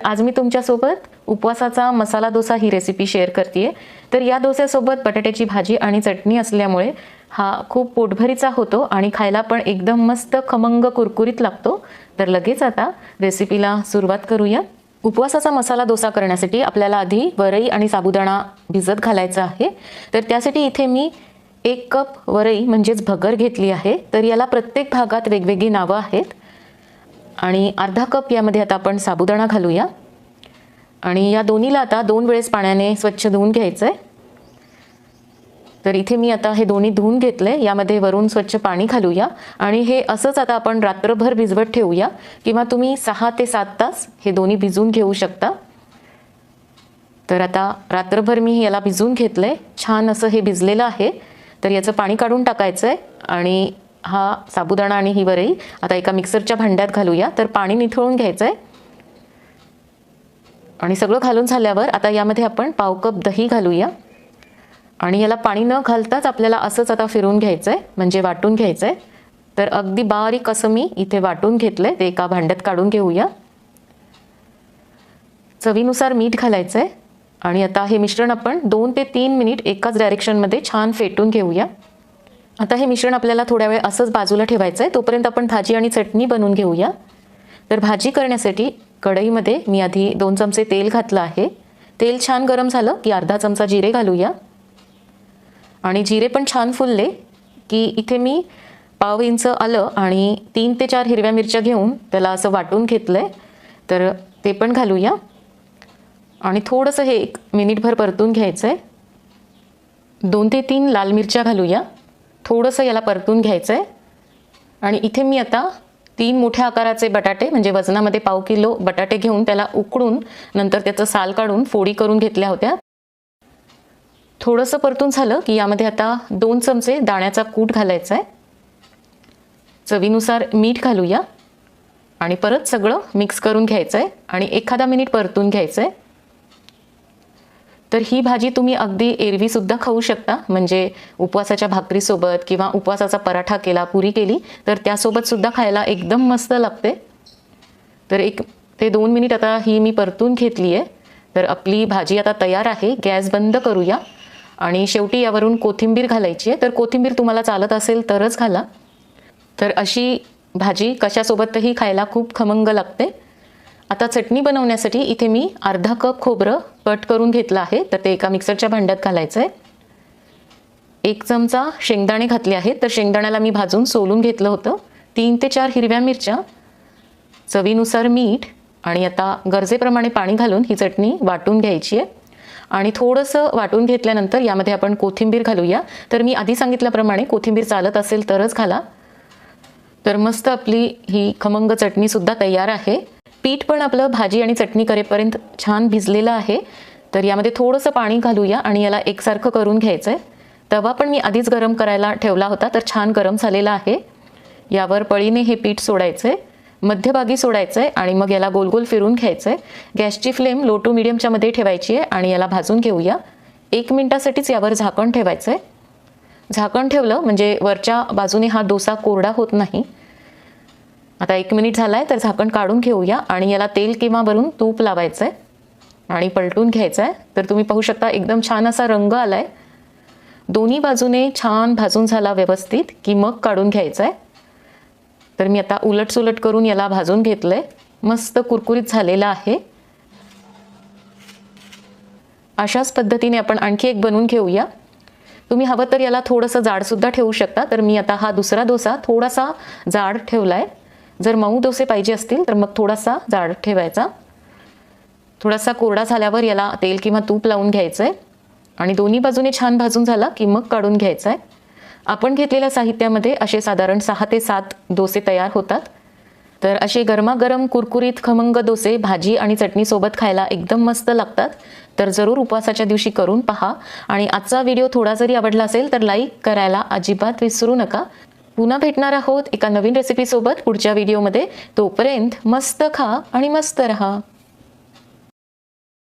आज मी तुमच्यासोबत उपवासाचा मसाला डोसा ही रेसिपी शेअर करते तर या डोस्यासोबत बटाट्याची भाजी आणि चटणी असल्यामुळे हा खूप पोटभरीचा होतो आणि खायला पण एकदम मस्त खमंग कुरकुरीत लागतो. तर लगेच आता रेसिपीला सुरुवात करूया. उपवासाचा मसाला डोसा करण्यासाठी आपल्याला आधी वरई आणि साबुदाणा भिजत घालायचा आहे. तर त्यासाठी इथे मी एक कप वरई म्हणजेच भगर घेतली आहे. तर याला प्रत्येक भागात वेगवेगळी नावं आहेत. आणि अर्धा कप यामध्ये आता आपण साबुदाणा घालूया. आणि या दोन्हीला आता दोन वेळेस पाण्याने स्वच्छ धुवून घ्यायचं आहे तर इथे मी आता हे दोन्ही धुवून घेतलं आहे यामध्ये वरून स्वच्छ पाणी घालूया. आणि हे असंच आता आपण रात्रभर भिजवत ठेवूया किंवा तुम्ही सहा ते सात तास हे दोन्ही भिजवून घेऊ शकता. तर आता रात्रभर मी याला भिजवून आहे छान असं हे भिजलेलं आहे. तर याचं पाणी काढून टाकायचं आहे आणि हा साबुदाणा आणि ही वरई. आता एका मिक्सरच्या भांड्यात घालूया. तर पाणी निथळून घ्यायचं आहे आणि सगळं घालून झाल्यावर आता यामध्ये आपण पाव कप दही घालूया. आणि याला पाणी न घालताच आपल्याला असंच आता फिरून घ्यायचं आहे म्हणजे वाटून घ्यायचं आहे तर अगदी बारीक असं मी इथे वाटून घेतलं आहे ते एका भांड्यात काढून घेऊया. चवीनुसार मीठ घालायचं आहे आणि आता हे मिश्रण आपण दोन ते तीन मिनिट एकाच डायरेक्शनमध्ये छान फेटून घेऊया. आता हे मिश्रण आपल्याला थोड्या वेळ असंच बाजूला ठेवायचं आहे तोपर्यंत आपण भाजी आणि चटणी बनवून घेऊया. तर भाजी करण्यासाठी कढईमध्ये मी आधी दोन चमचे तेल घातलं आहे. तेल छान गरम झालं की अर्धा चमचा जिरे घालूया. आणि जिरे पण छान फुलले की इथे मी पाव इंच आलं आणि तीन ते चार हिरव्या मिरच्या घेऊन त्याला असं वाटून घेतलं आहे तर ते पण घालूया. आणि थोडंसं हे एक मिनिटभर परतून घ्यायचं आहे दोन ते तीन लाल मिरच्या घालूया. थोडंसं याला परतून घ्यायचं आहे आणि इथे मी आता तीन मोठ्या आकाराचे बटाटे म्हणजे वजनामध्ये पाव किलो बटाटे घेऊन त्याला उकडून नंतर त्याचं साल काढून फोडी करून घेतल्या होत्या. थोडंसं परतून झालं की यामध्ये आता दोन चमचे दाण्याचा कूट घालायचा आहे चवीनुसार मीठ घालूया. आणि परत सगळं मिक्स करून घ्यायचं आहे आणि एखादा मिनिट परतून घ्यायचं आहे तर ही भाजी तुम्ही अगदी एरवीसुद्धा खाऊ शकता. म्हणजे उपवासाच्या भाकरीसोबत किंवा उपवासाचा पराठा केला पुरी केली तर त्यासोबतसुद्धा खायला एकदम मस्त लागते. तर एक ते दोन मिनिट आता ही मी परतून घेतली आहे. तर आपली भाजी आता तयार आहे. गॅस बंद करूया. आणि शेवटी यावरून कोथिंबीर घालायची आहे. तर कोथिंबीर तुम्हाला चालत असेल तरच घाला. तर अशी भाजी कशासोबतही खायला खूप खमंग लागते. आता चटणी बनवण्यासाठी इथे मी अर्धा कप खोबरं कट करून घेतलं आहे. तर ते एका मिक्सरच्या भांड्यात घालायचं आहे. एक चमचा शेंगदाणे घातले आहेत. तर शेंगदाण्याला मी भाजून सोलून घेतलं होतं. तीन ते चार हिरव्या मिरच्या चवीनुसार मीठ आणि आता गरजेप्रमाणे पाणी घालून ही चटणी वाटून घ्यायची आहे. आणि थोडंसं वाटून घेतल्यानंतर यामध्ये आपण कोथिंबीर घालूया. तर मी आधी सांगितल्याप्रमाणे कोथिंबीर चालत असेल तरच घाला. तर मस्त आपली ही खमंग चटणीसुद्धा तयार आहे. पीठ पण आपलं भाजी आणि चटणी करेपर्यंत छान भिजलेलं आहे. तर यामध्ये थोडंसं पाणी घालूया आणि याला एकसारखं करून घ्यायचं आहे तवा पण मी आधीच गरम करायला ठेवला होता तर छान गरम झालेला आहे. यावर पळीने हे पीठ सोडायचं आहे मध्यभागी सोडायचं आहे आणि मग याला गोल गोल फिरून घ्यायचं आहे गॅसची फ्लेम लो टू मिडियमच्या मध्ये ठेवायची आहे आणि याला भाजून घेऊया. एक मिनटासाठीच यावर झाकण ठेवायचं आहे झाकण ठेवलं म्हणजे वरच्या बाजूने हा डोसा कोरडा होत नाही. आता एक मिनिट झाला आहे तर झाकण काढून घेऊया. आणि याला तेल किंवा भरून तूप लावायचं आहे आणि पलटून घ्यायचं आहे तर तुम्ही पाहू शकता एकदम छान असा रंग आला आहे दोन्ही बाजूने छान भाजून झाला व्यवस्थित की मग काढून घ्यायचं आहे तर मी आता उलट सुलट करून याला भाजून घेतलं आहे मस्त कुरकुरीत झालेला आहे. अशाच पद्धतीने आपण आणखी एक बनवून घेऊया. तुम्ही हवं तर याला थोडंसं जाडसुद्धा ठेवू शकता. तर मी आता हा दुसरा डोसा थोडासा जाड ठेवला आहे जर मऊ डोसे पाहिजे असतील तर मग थोडासा जाड ठेवायचा. थोडासा कोरडा झाल्यावर याला तेल किंवा तूप लावून घ्यायचं आहे आणि दोन्ही बाजूने छान भाजून झाला की मग काढून घ्यायचा आहे आपण घेतलेल्या साहित्यामध्ये असे साधारण सहा ते सात डोसे तयार होतात. तर असे गरमागरम कुरकुरीत खमंग डोसे भाजी आणि चटणीसोबत खायला एकदम मस्त लागतात. तर जरूर उपवासाच्या दिवशी करून पहा. आणि आजचा व्हिडिओ थोडा जरी आवडला असेल तर लाईक करायला अजिबात विसरू नका. पुन्हा भेटणार आहोत एका नवीन रेसिपीसोबत पुढच्या व्हिडिओमध्ये तोपर्यंत मस्त खा आणि मस्त रहा.